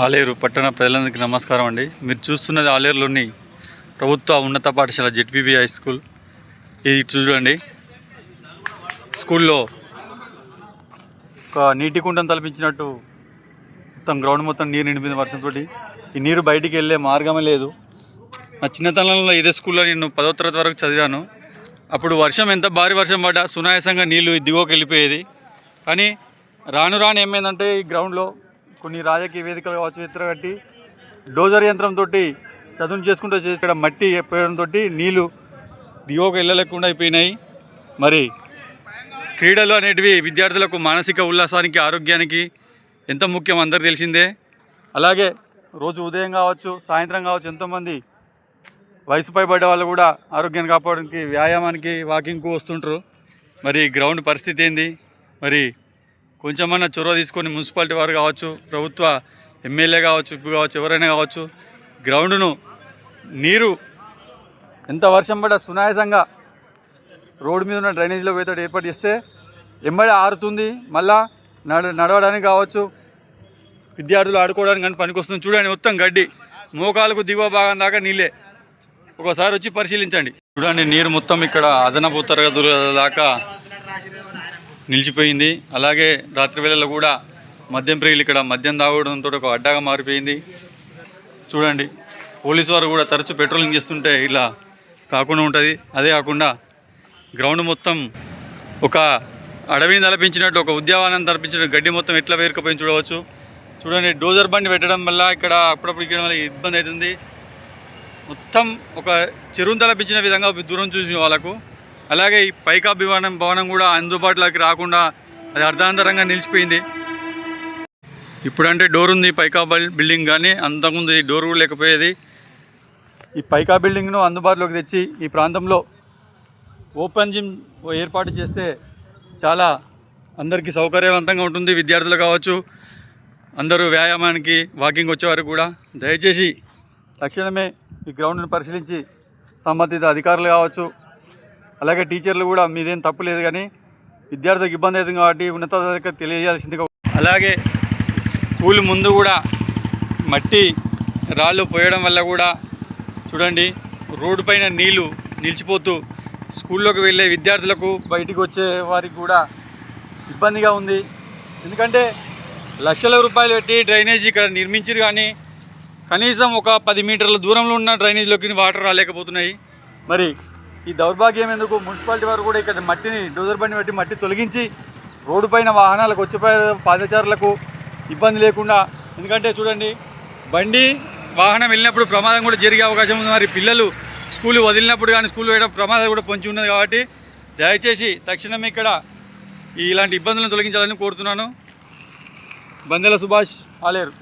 ఆలేరు పట్టణ ప్రజలందరికీ నమస్కారం అండి. మీరు చూస్తున్నది ఆలేరులోని ప్రభుత్వ ఉన్నత పాఠశాల జెడ్పీబీ హై స్కూల్. ఇది చూడండి. స్కూల్లో ఒక నీటి కుండం తలపించినట్టు మొత్తం గ్రౌండ్ మొత్తం నీరు నిండిపోయింది వర్షంతోటి. ఈ నీరు బయటికి వెళ్ళే మార్గమే లేదు. నా చిన్నతనంలో ఇదే స్కూల్లో నేను పదో తరగతి వరకు చదివాను. అప్పుడు వర్షం ఎంత భారీ వర్షం పడ్డా సునాయాసంగా నీళ్ళు దిగువకి వెళ్ళిపోయేది. కానీ రాను రాను ఏమైందంటే ఈ గ్రౌండ్లో కొన్ని రాజకీయ వేదికలు కావచ్చు ఇతర కట్టి డోజర్ యంత్రంతో చదును చేసుకుంటూ చేసి మట్టి పోయడంతో నీళ్ళు దిగువకు వెళ్ళలేకుండా అయిపోయినాయి. మరి క్రీడలు అనేటివి విద్యార్థులకు మానసిక ఉల్లాసానికి ఆరోగ్యానికి ఎంత ముఖ్యం అందరికి తెలిసిందే. అలాగే రోజు ఉదయం కావచ్చు సాయంత్రం కావచ్చు ఎంతోమంది వయసు పైబడ్డ వాళ్ళు కూడా ఆరోగ్యాన్ని కాపాడడానికి వ్యాయామానికి వాకింగ్కు వస్తుంటారు. మరి గ్రౌండ్ పరిస్థితి ఏంది? మరి కొంచెమన్నా చొరవ తీసుకొని మున్సిపాలిటీ వారు కావచ్చు ప్రభుత్వ ఎమ్మెల్యే కావచ్చు ఇప్పుడు కావచ్చు ఎవరైనా కావచ్చు గ్రౌండ్ను నీరు ఎంత వర్షం పడ్డా సునాయాసంగా రోడ్డు మీద ఉన్న డ్రైనేజీలో పోయేటట్టు ఏర్పాటు చేస్తే ఎమ్మడి ఆరుతుంది మళ్ళా నడ నడవడానికి కావచ్చు. విద్యార్థులు ఆడుకోవడానికి కానీ పనికొస్తుంది. చూడండి మొత్తం గడ్డి. మోకాలకు దిగువ భాగం దాకా నీళ్ళే. ఒకసారి వచ్చి పరిశీలించండి. చూడండి నీరు మొత్తం ఇక్కడ అదనపు తరగతుల దాకా నిలిచిపోయింది. అలాగే రాత్రి వేళల్లో కూడా మద్యం ప్రియులు ఇక్కడ మద్యం తాగడంతో ఒక అడ్డాగా మారిపోయింది. చూడండి పోలీసు వారు కూడా తరచూ పెట్రోలింగ్ చేస్తుంటే ఇలా కాకుండా ఉంటుంది. అదే కాకుండా గ్రౌండ్ మొత్తం ఒక అడవిని తలపించినట్టు ఒక ఉద్యానవనం తలపించిన గడ్డి మొత్తం ఎట్లా పేరుకుపోయింది చూడవచ్చు. చూడండి డోజర్ బండి పెట్టడం వల్ల ఇక్కడ అప్పుడప్పుడు ఇక్కడ వల్ల ఇబ్బంది అవుతుంది. మొత్తం ఒక చెరువును తలపించిన విధంగా దూరం చూసిన వాళ్ళకు అలాగే ఈ పైకా భవనం భవనం కూడా అందుబాటులోకి రాకుండా అది అర్ధాంతరంగా నిలిచిపోయింది. ఇప్పుడంటే డోర్ ఉంది పైకా బిల్డింగ్ కానీ అంతకుముందు ఈ డోర్ కూడా లేకపోయేది. ఈ పైకా బిల్డింగ్ను అందుబాటులోకి తెచ్చి ఈ ప్రాంతంలో ఓపెన్ జిమ్ ఏర్పాటు చేస్తే చాలా అందరికీ సౌకర్యవంతంగా ఉంటుంది విద్యార్థులు కావచ్చు అందరూ వ్యాయామానికి వాకింగ్ వచ్చేవారు కూడా. దయచేసి తక్షణమే ఈ గ్రౌండ్ను పరిశీలించి సంబంధిత అధికారులు కావచ్చు అలాగే టీచర్లు కూడా మీదేం తప్పు లేదు కానీ విద్యార్థులకు ఇబ్బంది అవుతుంది కాబట్టి ఉన్నతాధికారులకు తెలియజేయాల్సిందిగా అలాగే స్కూల్ ముందు కూడా మట్టి రాళ్ళు పోయడం వల్ల కూడా చూడండి రోడ్డు పైన నీళ్ళు నిలిచిపోతూ స్కూల్లోకి వెళ్ళే విద్యార్థులకు బయటికి వచ్చే వారికి కూడా ఇబ్బందిగా ఉంది. ఎందుకంటే లక్షల రూపాయలు పెట్టి డ్రైనేజీ ఇక్కడ నిర్మించారు కానీ కనీసం ఒక పది మీటర్ల దూరంలో ఉన్న డ్రైనేజీలోకి వాటర్ రాలేకపోతున్నాయి. మరి ఈ దౌర్భాగ్యం ఎందుకు? మున్సిపాలిటీ వారు కూడా ఇక్కడ మట్టిని డోజర్ బండి పెట్టి మట్టి తొలగించి రోడ్డుపైన వాహనాలకు వచ్చిపోయే పాదచారులకు ఇబ్బంది లేకుండా ఎందుకంటే చూడండి బండి వాహనం వెళ్ళినప్పుడు ప్రమాదం కూడా జరిగే అవకాశం ఉంది. మరి పిల్లలు స్కూల్ వదిలినప్పుడు కానీ స్కూల్ వేయడం ప్రమాదం కూడా పొంచి ఉన్నది కాబట్టి దయచేసి తక్షణమే ఇక్కడ ఇలాంటి ఇబ్బందులను తొలగించాలని కోరుతున్నాను. బందెల సుభాష్ ఆలేరు.